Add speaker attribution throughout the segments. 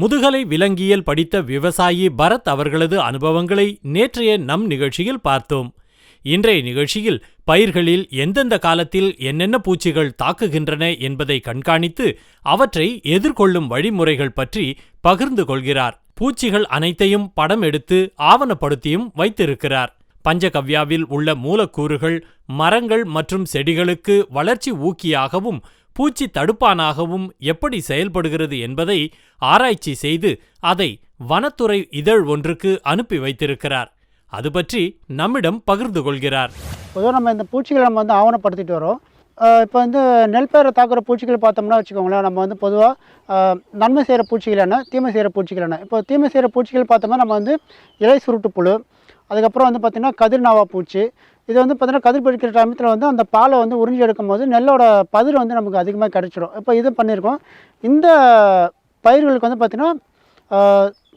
Speaker 1: முதுகலை விலங்கியல் படித்த விவசாயி பரத் அவர்களது அனுபவங்களை நேற்றைய நம் நிகழ்ச்சியில் பார்த்தோம். இன்றைய நிகழ்ச்சியில் பயிர்களில் எந்தெந்த காலத்தில் என்னென்ன பூச்சிகள் தாக்குகின்றன என்பதை கண்காணித்து அவற்றை எதிர்கொள்ளும் வழிமுறைகள் பற்றி பகிர்ந்து கொள்கிறார். பூச்சிகள் அனைத்தையும் படம் எடுத்து ஆவணப்படுத்தியும் வைத்திருக்கிறார். பஞ்சகவ்யாவில் உள்ள மூலக்கூறுகள் மரங்கள் மற்றும் செடிகளுக்கு வளர்ச்சி ஊக்கியாகவும் பூச்சி தடுப்பானாகவும் எப்படி செயல்படுகிறது என்பதை ஆராய்ச்சி செய்து அதை வனத்துறை இதழ் ஒன்றுக்கு அனுப்பி வைத்திருக்கிறார். அது பற்றி நம்மிடம் பகிர்ந்து கொள்கிறார்.
Speaker 2: பொதுவாக நம்ம இந்த பூச்சிகளை நம்ம வந்து ஆவணப்படுத்திட்டு வரோம். இப்போ வந்து நெல் பயிரை தாக்குற பூச்சிகள் பார்த்தோம்னா வச்சுக்கோங்களேன் நம்ம வந்து பொதுவாக நன்மை செய்கிற பூச்சிகள் என்ன தீமை செய்கிற பூச்சிகள் என்ன. இப்போ தீமை செய்கிற பூச்சிகள் பார்த்தோம்னா நம்ம வந்து இலை சுருட்டு புழு அதுக்கப்புறம் வந்து பார்த்திங்கன்னா கதிர்நாவா பூச்சி இது வந்து பார்த்திங்கன்னா கதிர் பிடிக்கிற டைமத்தில் வந்து அந்த பாலை வந்து உறிஞ்சி எடுக்கும் போது நெல்லோட பதிர் வந்து நமக்கு அதிகமாக கிடச்சிடும் இப்போ இது பண்ணியிருக்கோம். இந்த பயிர்களுக்கு வந்து பார்த்திங்கன்னா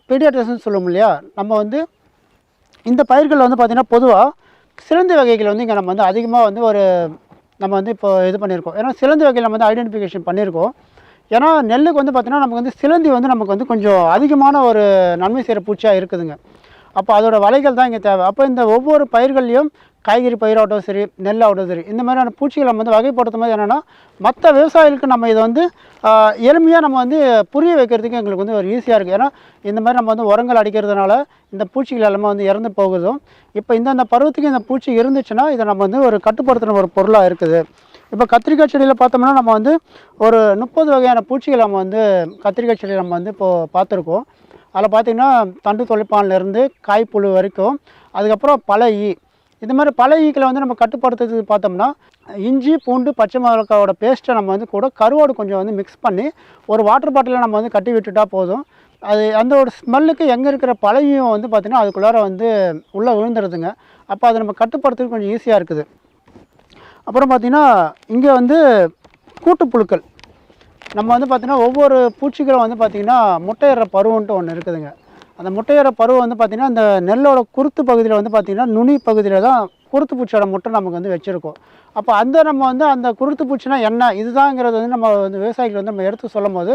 Speaker 2: பீடியாட்ரிசன் சொல்லுவோம் இல்லையா? நம்ம வந்து இந்த பயிர்கள் வந்து பார்த்திங்கன்னா பொதுவாக சிலந்தி வகைகள் வந்து இங்கே நம்ம வந்து அதிகமாக வந்து ஒரு நம்ம வந்து இப்போ இது பண்ணியிருக்கோம். ஏன்னா சிலந்தி வகையில் நம்ம வந்து ஐடென்டிஃபிகேஷன் பண்ணியிருக்கோம். ஏன்னா நெல்லுக்கு வந்து பார்த்திங்கன்னா நமக்கு வந்து சிலந்தி வந்து நமக்கு வந்து கொஞ்சம் அதிகமான ஒரு நன்மை செய்கிற பூச்சியாக இருக்குதுங்க. அப்போ அதோடய வலைகள் தான் இங்கே தேவை. அப்போ இந்த ஒவ்வொரு பயிர்கள்லையும் காய்கறி பயிராகட்டும் சரி நெல்லாகட்டும் சரி இந்த மாதிரியான பூச்சிகளை நம்ம வந்து வகைப்படுத்தும் போது என்னென்னா மற்ற விவசாயிகளுக்கு நம்ம இதை வந்து எளிமையாக நம்ம வந்து புரிய வைக்கிறதுக்கு எங்களுக்கு வந்து ஒரு ஈஸியாக இருக்குது ஏன்னா இந்த மாதிரி நம்ம வந்து உரங்கள் அடிக்கிறதுனால இந்த பூச்சிகள் எல்லாமே வந்து இறந்து போகுதும். இப்போ இந்தந்த பருவத்துக்கு இந்த பூச்சி இருந்துச்சுன்னா இதை நம்ம வந்து ஒரு கட்டுப்படுத்தின ஒரு பொருளாக இருக்குது. இப்போ கத்திரிக்காய் செடியில் பார்த்தோம்னா நம்ம வந்து ஒரு முப்பது வகையான பூச்சிகள் நம்ம வந்து கத்திரிக்காய் செடியில் நம்ம வந்து இப்போது பார்த்துருக்கோம். அதில் பார்த்திங்கன்னா தண்டு தொலைப்பான்லேருந்து காய்ப்புழு வரைக்கும் அதுக்கப்புறம் பல ஈ இந்த மாதிரி பல ஈக்களை வந்து நம்ம கட்டுப்படுத்துறதுக்கு பார்த்தோம்னா இஞ்சி பூண்டு பச்சை மிளகாவோட பேஸ்ட்டை நம்ம வந்து கூட கருவோடு கொஞ்சம் வந்து மிக்ஸ் பண்ணி ஒரு வாட்டர் பாட்டிலில் நம்ம வந்து கட்டி விட்டுட்டா போதும். அது அந்த ஒரு ஸ்மெல்லுக்கு எங்கே இருக்கிற பழையும் வந்து பார்த்திங்கன்னா அதுக்குள்ளார வந்து உள்ளே விழுந்துருதுங்க. அப்போ அதை நம்ம கட்டுப்படுத்துறது கொஞ்சம் ஈஸியாக இருக்குது. அப்புறம் பார்த்திங்கன்னா இங்கே வந்து கூட்டுப்புழுக்கள் நம்ம வந்து பார்த்திங்கன்னா ஒவ்வொரு பூச்சிகளும் வந்து பார்த்திங்கன்னா முட்டையிடுற பருவன்ட்டு ஒன்று இருக்குதுங்க. அந்த முட்டையோட பருவம் வந்து பார்த்திங்கன்னா அந்த நெல்லோட குருத்து பகுதியில் வந்து பார்த்திங்கன்னா நுனி பகுதியில் தான் குருத்து பூச்சியோட முட்டை நமக்கு வந்து வச்சுருக்கோம். அப்போ அந்த நம்ம வந்து அந்த குருத்து பூச்சினா என்ன? இதுதாங்கிறது வந்து நம்ம வந்து விவசாயிகள் வந்து நம்ம எடுத்து சொல்லும் போது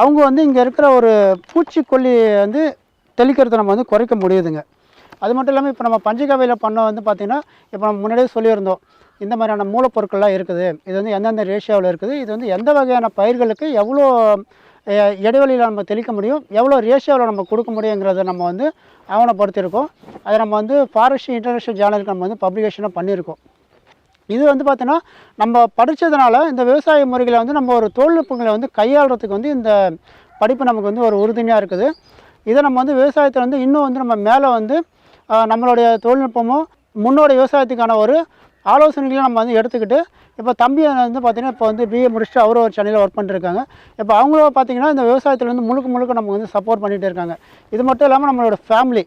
Speaker 2: அவங்க வந்து இங்கே இருக்கிற ஒரு பூச்சிக்கொல்லி வந்து தெளிக்கிறத நம்ம வந்து குறைக்க முடியுதுங்க. அது மட்டும் இல்லாமல் இப்போ நம்ம பஞ்சகவையில் பண்ண வந்து பார்த்திங்கன்னா இப்போ நம்ம முன்னாடியே சொல்லியிருந்தோம். இந்த மாதிரியான மூலப்பொருட்கள்லாம் இருக்குது. இது வந்து எந்தெந்த ரேஷியோவில் இருக்குது? இது வந்து எந்த வகையான பயிர்களுக்கு எவ்வளோ இடைவெளியில் நம்ம தெளிக்க முடியும். எவ்வளோ ரேஷியோவில் நம்ம கொடுக்க முடியுங்கிறத நம்ம வந்து ஆவணப்படுத்தியிருக்கோம். அதை நம்ம வந்து ஃபாரஸ்ட் இன்டர்நேஷ்னல் ஜேர்னலுக்கு நம்ம வந்து பப்ளிகேஷனாக பண்ணியிருக்கோம். இது வந்து பார்த்திங்கன்னா நம்ம படித்ததுனால இந்த விவசாய முறைகளை வந்து நம்ம ஒரு தொழில்நுட்பங்களை வந்து கையாளுறதுக்கு வந்து இந்த படிப்பு நமக்கு வந்து ஒரு உறுதுணையாக இருக்குது. இதை நம்ம வந்து விவசாயத்தில் வந்து இன்னும் வந்து நம்ம மேலே வந்து நம்மளுடைய தொழில்நுட்பமும் முன்னோட விவசாயத்துக்கான ஒரு ஆலோசனைகளையும் நம்ம வந்து எடுத்துக்கிட்டு இப்போ தம்பி வந்து பார்த்திங்கன்னா இப்போ வந்து பிஏ முடிச்சுட்டு அவரும் ஒரு சென்னையில் ஒர்க் பண்ணிருக்காங்க இப்போ அவங்களும் பார்த்திங்கன்னா இந்த விவசாயத்தில் வந்து முழுக்க முழுக்க நமக்கு வந்து சப்போர்ட் பண்ணிகிட்டே இருக்காங்க. இது மட்டும் இல்லாமல் நம்மளோட ஃபேமிலி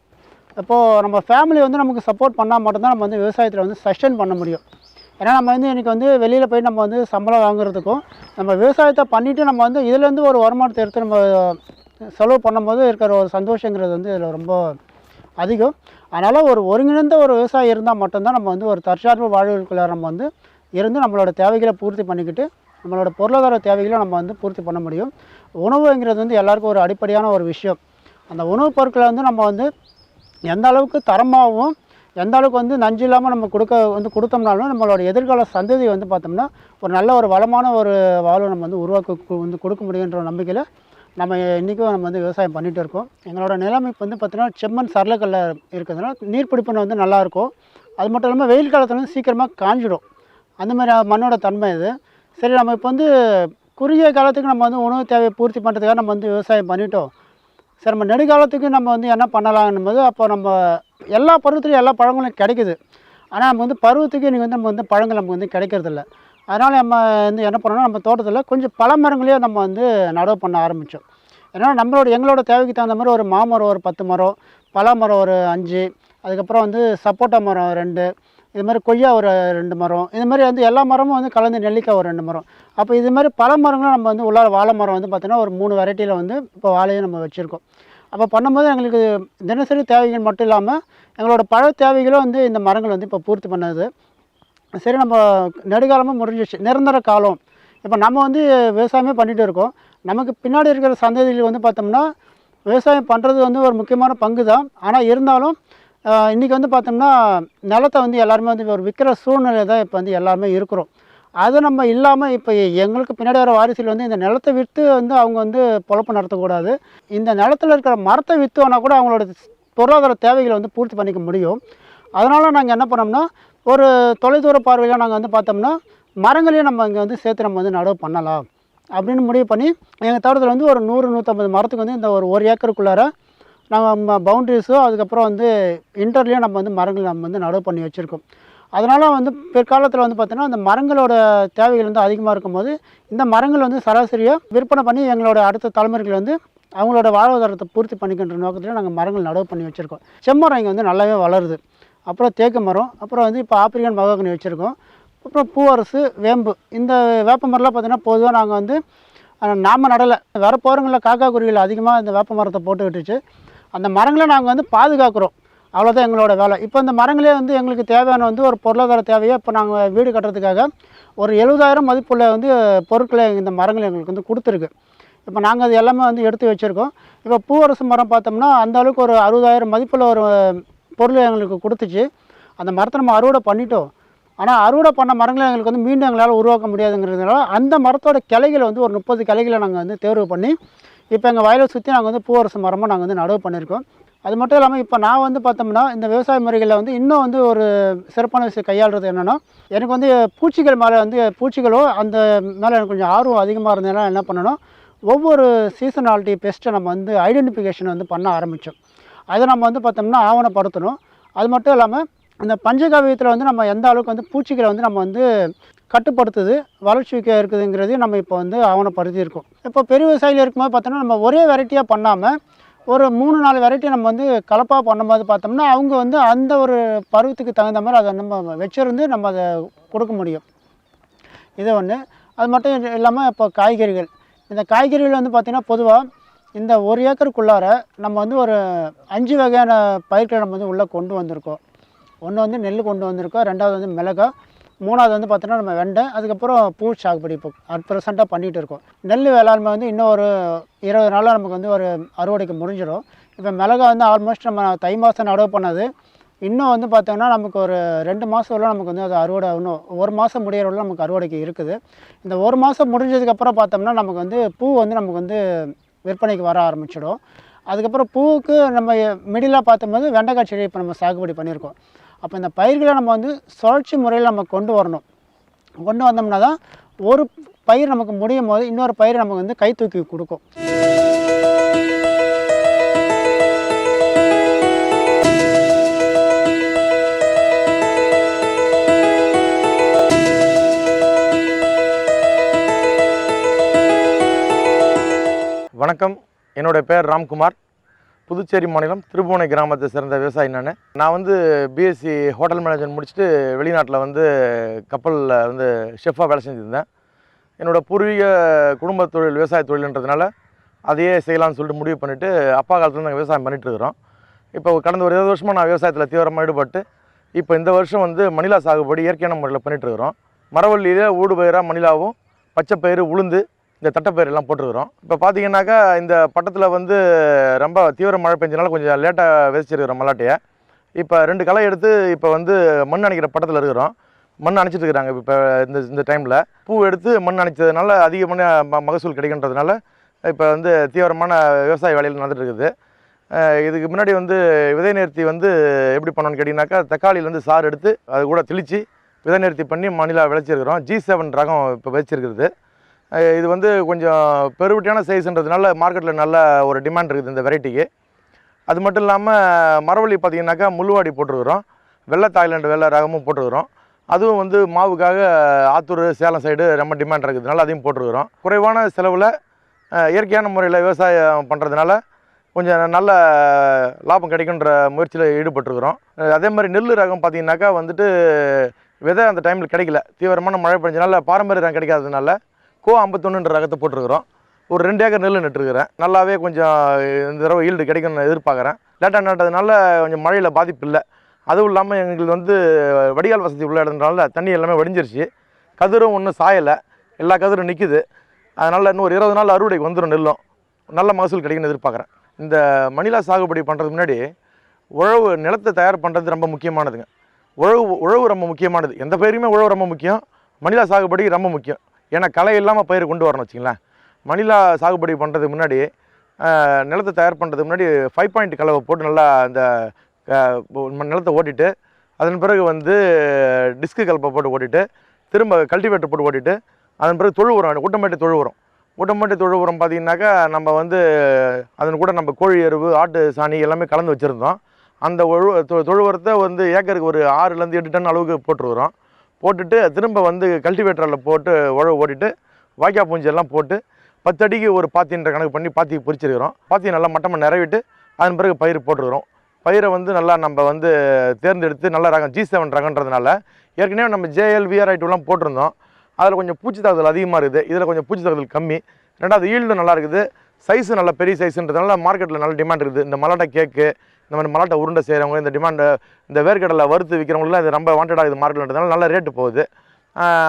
Speaker 2: இப்போது நம்ம ஃபேமிலி வந்து நமக்கு சப்போர்ட் பண்ணால் மட்டும்தான் நம்ம வந்து விவசாயத்தில் வந்து சஸ்டெயின் பண்ண முடியும். ஏன்னா நம்ம வந்து இன்றைக்கி வந்து வெளியில் போய் நம்ம வந்து சம்பளம் வாங்குறதுக்கும் நம்ம விவசாயத்தை பண்ணிவிட்டு நம்ம வந்து இதுலேருந்து ஒரு வருமானத்தை எடுத்து நம்ம செலவு பண்ணும்போது இருக்கிற ஒரு சந்தோஷங்கிறது வந்து இதில் ரொம்ப அதிகம். அதனால் ஒரு ஒருங்கிணைந்த ஒரு விவசாயி இருந்தால் மட்டும்தான் நம்ம வந்து ஒரு தற்சார்பு வாழ்வுக்குள்ளே நம்ம வந்து இருந்து நம்மளோட தேவைகளை பூர்த்தி பண்ணிக்கிட்டு நம்மளோட பொருளாதார தேவைகளை நம்ம வந்து பூர்த்தி பண்ண முடியும். உணவுங்கிறது வந்து எல்லாருக்கும் ஒரு அடிப்படையான ஒரு விஷயம். அந்த உணவுப் பொருட்களை வந்து நம்ம வந்து எந்த அளவுக்கு தரமாகவும் எந்த அளவுக்கு வந்து நஞ்சு இல்லாமல் நம்ம கொடுக்க வந்து கொடுத்தோம்னாலும் நம்மளோட எதிர்கால சந்ததி வந்து பார்த்தோம்னா ஒரு நல்ல ஒரு வளமான ஒரு வாழ்வை நம்ம வந்து உருவாக்க வந்து கொடுக்க முடியுன்ற நம்பிக்கையில் நம்ம இன்றைக்கும் நம்ம வந்து விவசாயம் பண்ணிகிட்டு இருக்கோம். எங்களோட நிலைமை வந்து பார்த்தீங்கன்னா செம்மண் சரளக்கல்ல இருக்கிறதுனால நீர்ப்பிடிப்பு வந்து நல்லாயிருக்கும் அது மட்டும் இல்லாமல் வெயில் காலத்தில் வந்து சீக்கிரமாக காஞ்சிடும். அந்த மாதிரி மண்ணோட தன்மை இது சரி நம்ம இப்போ வந்து குறுகிய காலத்துக்கு நம்ம வந்து உணவு தேவையை பூர்த்தி பண்ணுறதுக்காக நம்ம வந்து விவசாயம் பண்ணிட்டோம். சரி நம்ம நெடுகாலத்துக்கு நம்ம வந்து என்ன பண்ணலாங்கும் போது அப்போ நம்ம எல்லா பருவத்துலையும் எல்லா பழங்களும் கிடைக்குது. ஆனால் நம்ம வந்து பருவத்துக்கு இன்றைக்கி வந்து நம்ம வந்து பழங்கள் நமக்கு வந்து கிடைக்கிறதில்ல. அதனால் நம்ம வந்து என்ன பண்ணோம்னா நம்ம தோட்டத்தில் கொஞ்சம் பழ மரங்களையே நம்ம வந்து நடவு பண்ண ஆரம்பித்தோம் அதனால் நம்மளோட எங்களோட தேவைக்கு தகுந்த மாதிரி ஒரு மாமரம் ஒரு பத்து மரம் பலா மரம் ஒரு அஞ்சு அதுக்கப்புறம் வந்து சப்போட்டா மரம் ரெண்டு இது மாதிரி கொய்யா ஒரு ரெண்டு மரம் இது மாதிரி வந்து எல்லா மரமும் வந்து கலந்து நெல்லிக்காய் ஒரு ரெண்டு மரம். அப்போ இது மாதிரி பல மரங்களும் நம்ம வந்து உள்ளார வாழை மரம் வந்து பார்த்திங்கன்னா ஒரு மூணு வெரைட்டியில் வந்து இப்போ வாழையும் நம்ம வச்சுருக்கோம். அப்போ பண்ணும்போது எங்களுக்கு தினசரி தேவைகள் மட்டும் இல்லாமல் எங்களோட பழ தேவைகளும் வந்து இந்த மரங்கள் வந்து இப்போ பூர்த்தி பண்ணுது. சரி நம்ம நெடுகாலமாக முடிஞ்சிச்சு நிரந்தர காலம். இப்போ நம்ம வந்து விவசாயமே பண்ணிகிட்டு இருக்கோம். நமக்கு பின்னாடி இருக்கிற சந்ததியில் வந்து பார்த்தோம்னா விவசாயம் பண்ணுறது வந்து ஒரு முக்கியமான பங்கு தான் ஆனால் இருந்தாலும் இன்றைக்கி வந்து பார்த்தோம்னா நிலத்தை வந்து எல்லாருமே வந்து ஒரு விற்கிற சூழ்நிலை தான் இப்போ வந்து எல்லாருமே இருக்கிறோம். அது நம்ம இல்லாமல் இப்போ எங்களுக்கு பின்னாடி வர வாரிசுகள் வந்து இந்த நிலத்தை விற்று வந்து அவங்க வந்து பொழப்பு நடத்தக்கூடாது. இந்த நிலத்துல இருக்கிற மரத்தை விற்றுனா கூட அவங்களோட பொருளாதார தேவைகளை வந்து பூர்த்தி பண்ணிக்க முடியும். அதனால் நாங்கள் என்ன பண்ணோம்னா ஒரு தொலைதூர பார்வையில் நாங்கள் வந்து பார்த்தோம்னா மரங்களையும் நம்ம இங்கே வந்து சேர்த்து நம்ம வந்து நடவு பண்ணலாம். அப்படின்னு முடிவு பண்ணி எங்கள் தோட்டத்தில் வந்து ஒரு நூறு நூற்றம்பது மரத்துக்கு வந்து இந்த ஒரு ஒரு ஏக்கருக்குள்ளார நம்ம பவுண்ட்ரிஸோ அதுக்கப்புறம் வந்து இன்டர்லேயும் நம்ம வந்து மரங்கள் நம்ம வந்து நடவு பண்ணி வச்சுருக்கோம். அதனால் வந்து பிற்காலத்தில் வந்து பார்த்தோன்னா அந்த மரங்களோட தேவைகள் வந்து அதிகமாக இருக்கும்போது இந்த மரங்கள் வந்து சராசரியாக விற்பனை பண்ணி எங்களோட அடுத்த தலைமுறைகள் வந்து அவங்களோட வாழ்வாதாரத்தை பூர்த்தி பண்ணிக்கின்ற நோக்கத்தில் நாங்கள் மரங்கள் நடவு பண்ணி வச்சுருக்கோம். செம்மரம் இங்கே வந்து நல்லாவே வளருது. அப்புறம் தேக்கு மரம் அப்புறம் வந்து இப்போ ஆப்பிரிக்கன் மகாகனி வச்சுருக்கோம். அப்புறம் பூவரசு வேம்பு. இந்த வேப்ப மரம்லாம் பார்த்தீங்கன்னா பொதுவாக நாங்கள் வந்து நாம் நடலை. வர போகிறவங்களில் காக்கா குருவிகள் அதிகமாக இந்த வேப்ப மரத்தை போட்டுக்கிட்டுச்சு. அந்த மரங்களை நாங்கள் வந்து பாதுகாக்கிறோம். அவ்வளோதான் எங்களோட வேலை. இப்போ இந்த மரங்களே வந்து எங்களுக்கு தேவையான வந்து ஒரு பொருளாதார தேவையை இப்போ நாங்கள் வீடு கட்டுறதுக்காக ஒரு எழுபதாயிரம் மதிப்புள்ள வந்து பொருட்களை இந்த மரங்கள் எங்களுக்கு வந்து கொடுத்துருக்கு. இப்போ நாங்கள் அது எல்லாமே வந்து எடுத்து வச்சுருக்கோம். இப்போ பூவரசு மரம் பார்த்தோம்னா அந்த அளவுக்கு ஒரு அறுபதாயிரம் மதிப்புள்ள ஒரு பொருள் எங்களுக்கு கொடுத்துச்சு. அந்த மரத்தை நம்ம அறுவடை பண்ணிட்டோம். ஆனால் அறுவடை பண்ண மரங்களை எங்களுக்கு வந்து மீண்டும் எங்களால் உருவாக்க முடியாதுங்கிறதுனால அந்த மரத்தோட கிளைகளை வந்து ஒரு முப்பது கிளைகளை நாங்கள் வந்து தேர்வு பண்ணி இப்போ எங்கள் வயலை சுற்றி நாங்கள் வந்து பூவரசு மரமாக நாங்கள் வந்து நடவு பண்ணியிருக்கோம் அது மட்டும் இல்லாமல் இப்போ நான் வந்து பார்த்தோம்னா இந்த விவசாய முறைகளில் வந்து இன்னும் வந்து ஒரு சிறப்பான விஷயம் கையாளுறது என்னென்னா எனக்கு வந்து பூச்சிகள் மேலே வந்து பூச்சிகளோ அந்த மேலே எனக்கு கொஞ்சம் ஆர்வம் அதிகமாக இருந்ததுனால என்ன பண்ணணும் ஒவ்வொரு சீசனாலிட்டி பெஸ்ட்டை நம்ம வந்து ஐடென்டிஃபிகேஷன் வந்து பண்ண ஆரம்பித்தோம் அதை நம்ம வந்து பார்த்தோம்னா ஆவணப்படுத்தணும். அது மட்டும் இல்லாமல் அந்த பஞ்சகாவியத்தில் வந்து நம்ம எந்த அளவுக்கு வந்து பூச்சிகளை வந்து நம்ம வந்து கட்டுப்படுத்துது வளர்ச்சிக்கு இருக்குதுங்கிறதையும் நம்ம இப்போ வந்து ஆவணப்படுத்தி இருக்கோம். இப்போ பெரிய விவசாயியில் இருக்கும்போது பார்த்தோம்னா நம்ம ஒரே வெரைட்டியாக பண்ணாமல் ஒரு மூணு நாலு வெரைட்டி நம்ம வந்து கலப்பாக பண்ணும்போது பார்த்தோம்னா அவங்க வந்து அந்த ஒரு பருவத்துக்கு தகுந்த மாதிரி அதை நம்ம வச்சிருந்து நம்ம அதை கொடுக்க முடியும். இது ஒன்று அது மட்டும் இல்லாமல் இப்போ காய்கறிகள். இந்த காய்கறிகள் வந்து பார்த்திங்கன்னா பொதுவாக இந்த ஒரு ஏக்கருக்குள்ளார நம்ம வந்து ஒரு அஞ்சு வகையான பயிர்களை நம்ம வந்து உள்ளே கொண்டு வந்திருக்கோம். ஒன்று வந்து நெல் கொண்டு வந்திருக்கோம் ரெண்டாவது வந்து மிளகாய் மூணாவது வந்து பார்த்தோன்னா நம்ம வெண்டை அதுக்கப்புறம் பூ சாகுபடி இப்போ அட் ப்ரெசண்ட்டாக பண்ணிகிட்டு இருக்கோம். நெல் வேளாண்மை வந்து இன்னும் ஒரு இருபது நாளில் நமக்கு வந்து ஒரு அறுவடைக்கு முடிஞ்சிடும். இப்போ மிளகா வந்து ஆல்மோஸ்ட் நம்ம தை மாதம் நடவு பண்ணது. இன்னும் வந்து பார்த்தோங்கன்னா நமக்கு ஒரு ரெண்டு மாதம் உள்ள நமக்கு வந்து அது அறுவடை இன்னும் ஒரு மாதம் முடியறவள்ள நமக்கு அறுவடைக்கு இருக்குது. இந்த ஒரு மாதம் முடிஞ்சதுக்கப்புறம் பார்த்தோம்னா நமக்கு வந்து பூ வந்து நமக்கு வந்து விற்பனைக்கு வர ஆரம்பிச்சிடும். அதுக்கப்புறம் பூவுக்கு நம்ம மிடிலாக பார்த்தோம்போது வெண்டைக்காய் செடி இப்போ நம்ம சாகுபடி பண்ணியிருக்கோம். அப்போ இந்த பயிர்களை நம்ம வந்து சுழற்சி முறையில் நம்ம கொண்டு வரணும். கொண்டு வந்தோம்னா தான் ஒரு பயிர் நமக்கு முடியும் போது இன்னொரு பயிர் நமக்கு வந்து கை தூக்கி கொடுக்கும்.
Speaker 3: வணக்கம். என்னுடைய பேர் ராம்குமார். புதுச்சேரி மாநிலம் திருபுவனை கிராமத்தை சேர்ந்த விவசாயி நான். நான் வந்து பிஎஸ்சி ஹோட்டல் மேனேஜ்மெண்ட் முடிச்சுட்டு வெளிநாட்டில் வந்து கப்பலில் வந்து ஷெஃபாக வேலை செஞ்சுருந்தேன். என்னோடய பூர்வீக குடும்ப தொழில் விவசாய தொழில்ன்றதுனால அதையே செய்யலாம்னு சொல்லிட்டு முடிவு பண்ணிவிட்டு அப்பா காலத்துலேருந்து நாங்கள் விவசாயம் பண்ணிட்டு இருக்கிறோம் இப்போ கடந்த ஒரு இருபது வருஷமாக நான் விவசாயத்தில் தீவிரமாக ஈடுபட்டு இப்போ இந்த வருஷம் வந்து மணிலா சாகுபடி இயற்கையான முறையில் பண்ணிட்டு இருக்கிறோம் மரவள்ளியில் ஊடுபயிராக மணிலாவும் மணிலாவும் பச்சைப்பயிறு உளுந்து இந்த தட்டைப்பயிர் போட்டுருக்குறோம். போட்டிருக்கிறோம் இப்போ பார்த்தீங்கன்னாக்கா இந்த பட்டத்தில் வந்து ரொம்ப தீவிர மழை பெஞ்சனால கொஞ்சம் லேட்டாக விதைச்சிருக்கிறோம் மல்லாட்டையை. இப்போ ரெண்டு களை எடுத்து இப்போ வந்து மண் அணைக்கிற பட்டத்தில் இருக்கிறோம். மண் அணைச்சிட்டு இருக்கிறாங்க இப்போ இந்த இந்த டைமில். பூ எடுத்து மண் அணைச்சதுனால அதிகமான ம- மகசூல் கிடைக்கின்றதுனால இப்போ வந்து தீவிரமான விவசாய வேலையில் நடந்துட்டு இருக்குது. இதுக்கு முன்னாடி வந்து விதை நேர்த்தி வந்து எப்படி பண்ணோன்னு கேட்டிங்கனாக்கா தக்காளியிலேருந்து சாறு எடுத்து அது கூட தெளித்து விதை நேர்த்தி பண்ணி மணிலா விளைச்சிருக்கிறோம். ஜி செவன் ரகம் இப்போ விதைச்சிருக்கிறது. இது வந்து கொஞ்சம் பெருவிட்டியான சைஸ்ன்றதுனால மார்க்கெட்டில் நல்ல ஒரு டிமாண்ட் இருக்குது இந்த வெரைட்டிக்கு அது மட்டும் இல்லாமல் மரவள்ளி பார்த்தீங்கன்னாக்கா முள்ளுவாடி போட்டிருக்கிறோம். வெள்ளை தாய்லாண்டு வெள்ளை ரகமும் போட்டிருக்கிறோம். அதுவும் வந்து மாவுக்காக ஆத்தூர் சேலம் சைடு ரொம்ப டிமாண்ட் இருக்கிறதுனால அதையும் போட்டிருக்கிறோம். குறைவான செலவில் இயற்கையான முறையில் விவசாயம் பண்ணுறதுனால கொஞ்சம் நல்ல லாபம் கிடைக்குன்ற முயற்சியில் ஈடுபட்டிருக்கிறோம். அதே மாதிரி நெல் ரகம் பார்த்தீங்கன்னாக்கா வந்துட்டு விதை அந்த டைமில் கிடைக்கல. தீவிரமான மழை பெஞ்சனால பாரம்பரிய ரகம் கிடைக்காததுனால கோ ஐம்பத்தொன்னுன்ற ரகத்தை போட்டிருக்கிறோம். ஒரு ரெண்டு ஏக்கர் நெல் நட்டுருக்கிறேன். நல்லாவே கொஞ்சம் இந்த தடவை ஈல்டு கிடைக்கும்னு எதிர்பார்க்குறேன். லேட்டாக நட்டதுனால கொஞ்சம் மழையில் பாதிப்பு இல்லை. அதுவும் இல்லாமல் எங்களுக்கு வந்து வடிகால் வசதி உள்ள இடத்துனால தண்ணி எல்லாமே வடிஞ்சிருச்சு. கதிரும் ஒன்றும் சாயலை. எல்லா கதிரும் நிற்குது அதனால் இன்னும் ஒரு இருபது நாள் அறுவடைக்கு வந்துடும் நெல்லும். நல்ல மகசூல் கிடைக்கும்னு எதிர்பார்க்குறேன். இந்த மணிலா சாகுபடி பண்ணுறதுக்கு முன்னாடி உழவு நிலத்தை தயார் பண்ணுறது ரொம்ப முக்கியமானதுங்க. உழவு உழவு ரொம்ப முக்கியமானது. எந்த பயிருமே உழவு ரொம்ப முக்கியம். மணிலா சாகுபடி ரொம்ப முக்கியம். ஏன்னா களை இல்லாமல் பயிர் கொண்டு வரணும் வச்சுங்களேன் மணிலா சாகுபடி பண்ணுறதுக்கு முன்னாடி நிலத்தை தயார் பண்ணுறதுக்கு முன்னாடி ஃபைவ் பாயிண்ட் கலவை போட்டு நல்லா அந்த நிலத்தை ஓட்டிட்டு அதன் பிறகு வந்து டிஸ்கு கலப்பை போட்டு ஓட்டிட்டு திரும்ப கல்டிவேட்டர் போட்டு ஓட்டிட்டு அதன் பிறகு தொழு உரம் ஊட்டமேட்டு தொழு உரம். ஊட்டமேட்டு தொழு உரம் பார்த்தீங்கன்னாக்கா நம்ம வந்து அதன் கூட நம்ம கோழி எருவு ஆட்டு சாணி எல்லாமே கலந்து வச்சுருந்தோம். அந்த தொழு உரத்தை வந்து ஏக்கருக்கு ஒரு ஆறுலேருந்து எட்டு டன் அளவுக்கு போட்டுருக்குறோம். போட்டுட்டு திரும்ப வந்து கல்டிவேட்டரில் போட்டு உழவு ஓட்டிட்டு வாய்க்கா பூஞ்செல்லாம் போட்டு பத்து அடிக்கு ஒரு பாத்தின்ற கணக்கு பண்ணி பாத்தி பிரிச்சிருக்கிறோம் பாத்தி நல்லா மட்டமாக நிறவிட்டு அதன் பிறகு பயிர் போட்டுருக்கிறோம். பயிரை வந்து நல்லா நம்ம வந்து தேர்ந்தெடுத்து நல்ல ரகம் ஜி செவன் ரகன்றதுனால ஏற்கனவே நம்ம ஜேஎல் விஆர் போட்டிருந்தோம். அதில் கொஞ்சம் பூச்சி தாக்குதல் அதிகமாக இருக்குது. இதில் கொஞ்சம் பூச்சி தாக்குதல் கம்மி. ரெண்டாவது ஈல்டு நல்லா இருக்குது. சைஸு நல்ல பெரிய சைஸுன்றதுனால மார்க்கெட்டில் நல்ல டிமாண்ட் இருக்குது. இந்த மலாட்டை கேக்கு இந்த மாதிரி மலாட்டை உருண்டை செய்கிறவங்க இந்த டிமாண்ட் இந்த வேர்க்கடலை வறுத்து விற்கிறவங்களுக்குலாம் இது ரொம்ப வாண்டடாக ஆகுது மார்க்கெட்ன்றதுனால நல்ல ரேட்டு போகுது.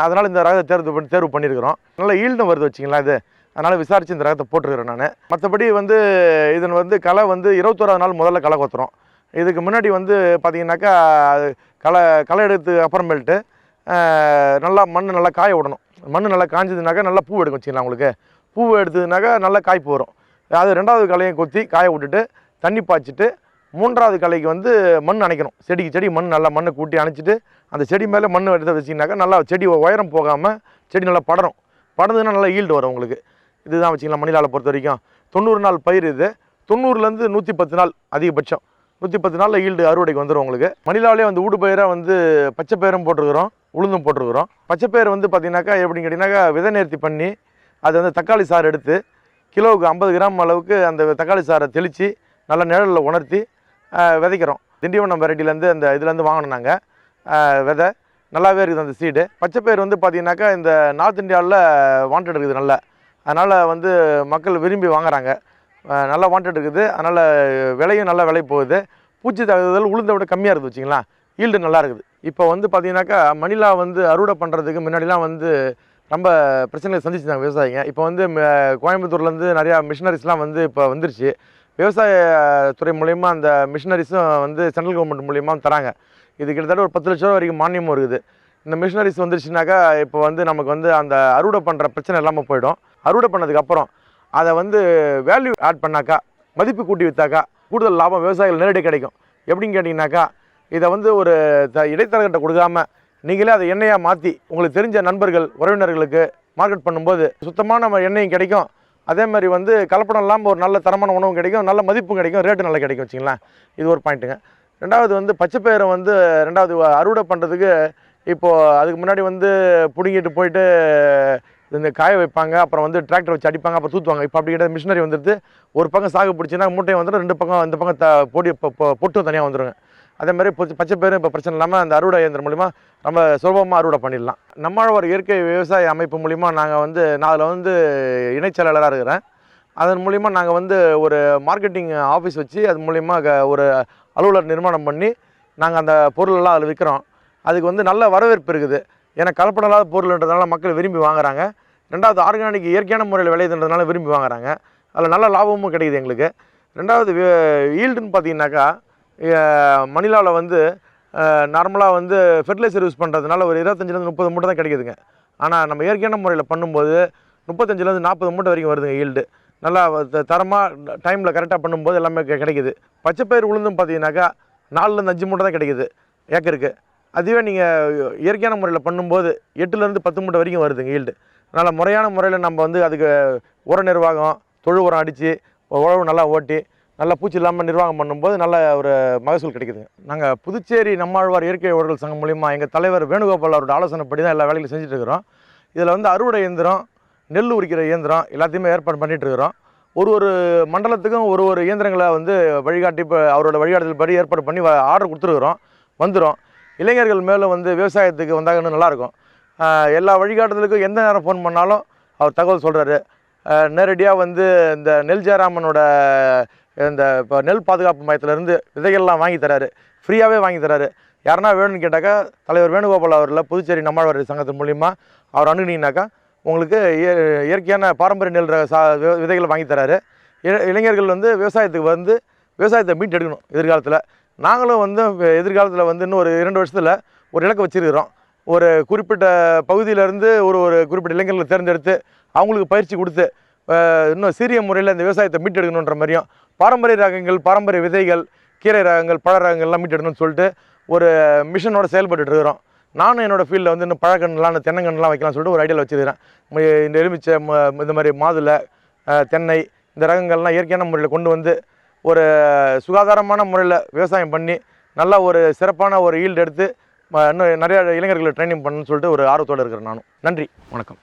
Speaker 3: அதனால் இந்த ரகத்தை தேர்வு பண்ணி தேர்வு பண்ணியிருக்கிறோம். நல்ல ஈல்டும் வருது வச்சிங்களா இது. அதனால் விசாரித்து இந்த ரகத்தை போட்டுருக்கிறேன் நான். மற்றபடி வந்து இதன் வந்து களை வந்து இருபத்தோராது நாள் முதல்ல களை கொத்துறோம். இதுக்கு முன்னாடி வந்து பார்த்தீங்கன்னாக்கா அது களை களை எடுத்து அப்புறமேல்ட்டு நல்லா மண் நல்லா காய விடணும். மண் நல்லா காஞ்சதுனாக்கா நல்லா பூ எடுக்கும் வச்சுக்கலாம் உங்களுக்கு. பூ எடுத்ததுனாக்கா நல்லா காய்ப்பு வரும் அது ரெண்டாவது களையும் கொத்தி காய விட்டுட்டு தண்ணி பாய்ச்சிட்டு மூன்றாவது களைக்கு வந்து மண் அணைக்கணும். செடிக்கு செடி மண் நல்லா மண்ணை கூட்டி அணைச்சிட்டு அந்த செடி மேலே மண் எடுத்து வச்சிங்கனாக்கா நல்லா செடி உயரம் போகாமல் செடி நல்லா படரும். படர்ந்ததுன்னா நல்லா ஈல்டு வரும் உங்களுக்கு. இதுதான் வச்சுக்கலாம் மணிலாவை பொறுத்த வரைக்கும் தொண்ணூறு நாள் பயிர் இது. தொண்ணூறுலேருந்து நூற்றி பத்து நாள் அதிகபட்சம். நூற்றி பத்து நாளில் ஈல்டு அறுவடைக்கு வந்துடும் உங்களுக்கு. மணிலாவிலே வந்து ஊடு பயிராக வந்து பச்சை பயிரும் போட்டிருக்கிறோம் உளுந்தும் போட்டிருக்கிறோம். பச்சை பயிர் வந்து பார்த்தீங்கன்னாக்கா எப்படின்னு கேட்டிங்கனாக்கா விதை நேர்த்தி பண்ணி அது வந்து தக்காளி சாறு எடுத்து கிலோவுக்கு ஐம்பது கிராம் அளவுக்கு அந்த தக்காளி சாறை தெளித்து நல்லா நிழலில் உணர்த்தி விதைக்கிறோம். திண்டிவனம் வெரைட்டிலேருந்து அந்த இதுலேருந்து வாங்கினோம் நாங்கள் விதை. நல்லாவே இருக்குது அந்த சீடு பச்சைப்பயிர் வந்து பார்த்தீங்கன்னாக்கா இந்த நார்த் இந்தியாவில் வாண்டட் இருக்குது நல்லா. அதனால் வந்து மக்கள் விரும்பி வாங்குறாங்க. நல்லா வாண்டட் இருக்குது. அதனால் விலையும் நல்லா விலை போகுது. பூச்சி தாக்குதல் உளுந்த விட கம்மியாக இருக்குது வச்சிங்களா ஈல்டு நல்லா இருக்குது. இப்போ வந்து பார்த்திங்கனாக்கா மணிலா வந்து அறுவடை பண்ணுறதுக்கு முன்னாடிலாம் வந்து ரொம்ப பிரச்சனைகளை சந்திச்சிருந்தாங்க விவசாயிங்க. இப்போ வந்து ம- கோயம்புத்தூர்லேருந்து நிறையா மிஷினரிஸ்லாம் வந்து இப்போ வந்துருச்சு. விவசாய துறை மூலயமா அந்த மிஷினரிஸும் வந்து சென்ட்ரல் கவர்மெண்ட் மூலியமாக தராங்க. இது கிட்டத்தட்ட ஒரு பத்து லட்ச ரூபா வரைக்கும் மானியமும் இருக்குது. இந்த மிஷினரிஸ் வந்துருச்சுனாக்கா இப்போ வந்து நமக்கு வந்து அந்த அறுவடை பண்ணுற பிரச்சனை இல்லாமல் போயிடும். அறுவடை பண்ணதுக்கப்புறம் அதை வந்து வேல்யூ ஆட் பண்ணாக்கா மதிப்பு கூட்டி விற்றாக்கா கூடுதல் லாபம் விவசாயிகள் நேரடி கிடைக்கும். எப்படின்னு கேட்டிங்கனாக்கா இதை வந்து ஒரு த இடைத்தரகர்கிட்ட கொடுக்காம நீங்களே அதை எண்ணெயாக மாற்றி உங்களுக்கு தெரிஞ்ச நண்பர்கள் உறவினர்களுக்கு மார்க்கெட் பண்ணும்போது சுத்தமான நம்ம எண்ணெயும் கிடைக்கும். அதே மாதிரி வந்து கலப்படம் இல்லாமல் ஒரு நல்ல தரமான உணவும் கிடைக்கும் நல்ல மதிப்பும் கிடைக்கும் ரேட்டு நல்லா கிடைக்கும் வச்சுங்களேன் இது ஒரு பாயிண்ட்டுங்க ரெண்டாவது வந்து பச்சைப்பயிரை வந்து ரெண்டாவது அறுவடை பண்ணுறதுக்கு இப்போது அதுக்கு முன்னாடி வந்து பிடுங்கிட்டு போயிட்டு இந்த காய வைப்பாங்க அப்புறம் வந்து டிராக்டர் வச்சு அடிப்பாங்க அப்புறம் தூத்துவாங்க. இப்போ அப்படி கிடையாது. மிஷினரி வந்துடுது. ஒரு பக்கம் சாகு பிடிச்சின்னா மூட்டையை வந்துடும். ரெண்டு பக்கம் இந்த பக்கம் த பொடி பொ- பொட்டும் தனியாக வந்துடுங்க அதே மாதிரி பச்சை பேரும் இப்போ பிரச்சனை இல்லாமல் அந்த அறுவடை இயந்திரம் மூலிமா நம்ம சுலபமாக அறுவடை பண்ணிடலாம். நம்மளோட இயற்கை விவசாய அமைப்பு மூலிமா நாங்கள் வந்து நான் அதில் வந்து இணைச்செயலாளராக இருக்கிறேன். அதன் மூலிமா நாங்கள் வந்து ஒரு மார்க்கெட்டிங் ஆஃபீஸ் வச்சு அது மூலிமா ஒரு அலுவலர் நிர்மாணம் பண்ணி நாங்கள் அந்த பொருளெல்லாம் அதில் விற்கிறோம் அதுக்கு வந்து நல்ல வரவேற்பு இருக்குது. ஏன்னா கலப்படம் இல்லாத பொருள்ன்றதுனால மக்கள் விரும்பி வாங்குறாங்க. ரெண்டாவது ஆர்கானிக் இயற்கையான முறையில் விளையுதுன்றதுனால விரும்பி வாங்குறாங்க. அதில் நல்ல லாபமும் கிடைக்குது எங்களுக்கு. ரெண்டாவது ஈல்டுன்னு பார்த்தீங்கன்னாக்கா மணிலாவில் வந்து நார்மலாக வந்து ஃபெர்டிலைசர் யூஸ் பண்ணுறதுனால ஒரு இருபத்தஞ்சிலேருந்து முப்பது மூட்டை தான் கிடைக்குதுங்க. ஆனால் நம்ம இயற்கையான முறையில் பண்ணும்போது முப்பத்தஞ்சிலேருந்து நாற்பது மூட்டை வரைக்கும் வருதுங்க ஈல்டு நல்லா தரமாக டைமில் கரெக்டாக பண்ணும்போது எல்லாமே கிடைக்கிது கிடைக்குது. பச்சைப்பயிர் உளுந்தும் பார்த்தீங்கன்னாக்கா நாலுலேருந்து அஞ்சு மூட்டை தான் கிடைக்குது ஏக்கருக்கு. அதுவே நீங்கள் இயற்கையான முறையில் பண்ணும்போது எட்டுலேருந்து பத்து மூட்டை வரைக்கும் வருதுங்க ஈல்டு அதனால் முறையான முறையில் நம்ம வந்து அதுக்கு உர நிர்வாகம் தொழு உரம் அடித்து உழவு நல்லா ஓட்டி நல்ல பூச்சி இல்லாமல் நிர்வாகம் பண்ணும்போது நல்ல ஒரு மகசூல் கிடைக்குது. நாங்கள் புதுச்சேரி நம்மாழ்வார் இயற்கை உடல் சங்கம் மூலிமா எங்கள் தலைவர் வேணுகோபால் அவரோட ஆலோசனைப்படி தான் எல்லா வேலைகளும் செஞ்சுட்டு இருக்கிறோம் இதில் வந்து அறுவடை இயந்திரம் நெல் உரிக்கிற இயந்திரம் எல்லாத்தையுமே ஏற்பாடு பண்ணிட்டு இருக்கிறோம் ஒரு ஒரு மண்டலத்துக்கும் ஒரு ஒரு இயந்திரங்களை வந்து வழிகாட்டி இப்போ அவரோட வழிகாட்டுதல் படி ஏற்பாடு பண்ணி ஆர்டர் கொடுத்துருக்குறோம். வந்துடும் இளைஞர்கள் மேலும் வந்து விவசாயத்துக்கு வந்தாங்கன்னு நல்லாயிருக்கும். எல்லா வழிகாட்டுதலுக்கும் எந்த நேரம் ஃபோன் பண்ணாலும் அவர் தகவல் சொல்கிறாரு நேரடியாக வந்து இந்த நெல் ஜெயராமனோட இந்த இப்போ நெல் பாதுகாப்பு மையத்திலேருந்து விதைகள்லாம் வாங்கி தராரு. ஃப்ரீயாகவே வாங்கி தராரு. யாருன்னா வேணும்னு கேட்டாக்கா தலைவர் வேணுகோபால் அவரில் புதுச்சேரி நம்மாழ்வார் சங்கத்தின் மூலிமா அவர் அணுகுனீங்கனாக்கா உங்களுக்கு இய- இயற்கையான பாரம்பரிய நெல் சா வி- விதைகளை வாங்கி தராரு. இ- இளைஞர்கள் வந்து விவசாயத்துக்கு வந்து விவசாயத்தை மீட்டெடுக்கணும் எதிர்காலத்தில். நாங்களும் வந்து எதிர்காலத்தில் வந்து இன்னும் ஒரு இரண்டு வருஷத்தில் ஒரு இலக்கை வச்சிருக்கிறோம். ஒரு குறிப்பிட்ட பகுதியிலேருந்து ஒரு ஒரு குறிப்பிட்ட இளைஞர்களை தேர்ந்தெடுத்து அவங்களுக்கு பயிற்சி கொடுத்து இன்னும் சீரிய முறையில் இந்த விவசாயத்தை மீட்டெடுக்கணுன்ற மாதிரியும் பாரம்பரிய ரகங்கள் பாரம்பரிய விதைகள் கீரை ரகங்கள் பழ ரகங்கள்லாம் மீட்டெடுக்கணும்னு சொல்லிட்டு ஒரு மிஷனோட செயல்பட்டுட்டு இருக்கிறோம். நானும் என்னோடய ஃபீல்டில் வந்து இன்னும் பழக்கண்ணெலாம் இந்த தென்னங்கன்றுலாம் வைக்கலாம்னு சொல்லிட்டு ஒரு ஐடியாவில் வச்சுருக்கிறேன். இந்த எலுமிச்சை ம- இந்த மாதிரி மாதுளை தென்னை இந்த ரகங்கள்லாம் இயற்கையான முறையில் கொண்டு வந்து ஒரு சுகாதாரமான முறையில் விவசாயம் பண்ணி நல்லா ஒரு சிறப்பான ஒரு ஈல்டு எடுத்து இன்னும் நிறைய இளைஞர்களை ட்ரைனிங் பண்ணணும்னு சொல்லிட்டு ஒரு ஆர்வத்தோடு இருக்கிறேன் நானும். நன்றி. வணக்கம்.